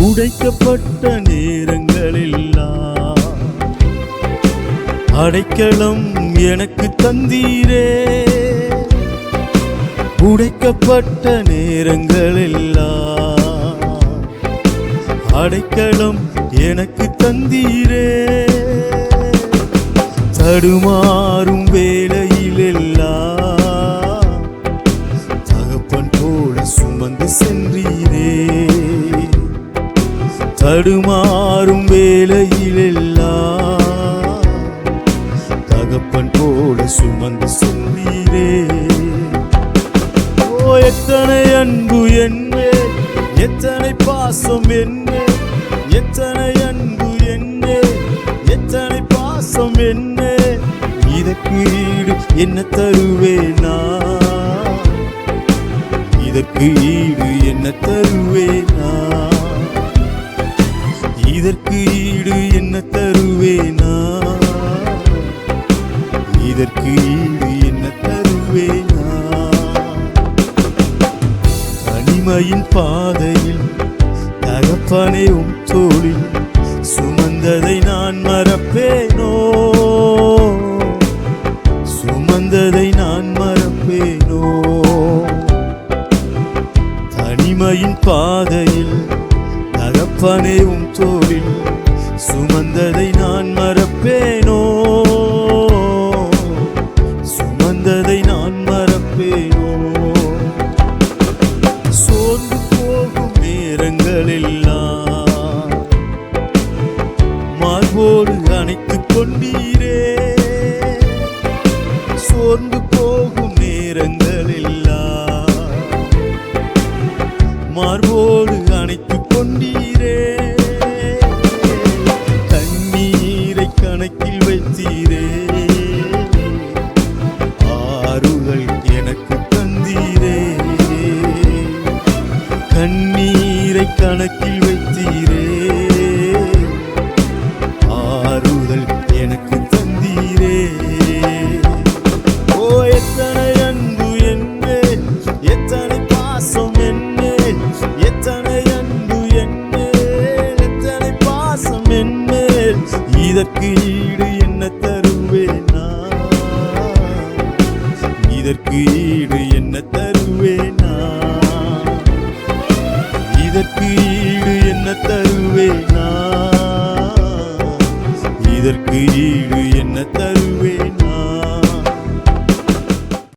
உடைக்கப்பட்ட நேரங்களெல்லாம் அடைக்கலம் எனக்கு தந்தீரே. உடைக்கப்பட்ட நேரங்களெல்லாம் அடைக்கலம் எனக்கு தந்தீரே. தடுமாறும் வேளையிலெல்லாம் தகப்பன் போல சுமந்து சென்றீரே. தடுமாறும் வேலையிலெல்லாம் தகப்பன் போல சுமந்து சென்றீரே ஓ எத்தனை அன்பு என்ன எத்தனை பாசம் என்ன எத்தனை அன்பு என்ன எத்தனை பாசம் என்ன. இதற்கு ஈடு என்ன தருவேனா? இதற்கு ஈடு என்ன தருவேனா? இதற்கு ஈடு என்ன தருவேனா? இதற்கு ஈடு என்ன தருவேனா? தனிமையின் பாதையில் தகப்பனே உம் தோளில் சுமந்ததை நான் மறப்பேனோ? சுமந்ததை நான் மறப்பேனோ? தனிமையின் பாதையில் தகப்பனே உம் தோளில் சுமந்ததை நான் மறப்பேனோ? சுமந்ததை நான் மறப்பேனோ? சோர்ந்து போகும் நேரங்களெல்லாம் மார்போடு அணைத்துக் கொண்டீரே. சோர்ந்து போகும் கொண்டீரே. கண்ணீரை கணக்கில் வைத்தீரே. ஆறுகள் எனக்கு தந்தீரே. கண்ணீரை கணக்கில் இதற்கு ஈடு என்ன தருவேனா இதற்கு ஈடு என்ன தருவேனா இதற்கு ஈடு என்ன தருவேனா இதற்கு ஈடு என்ன தருவேனா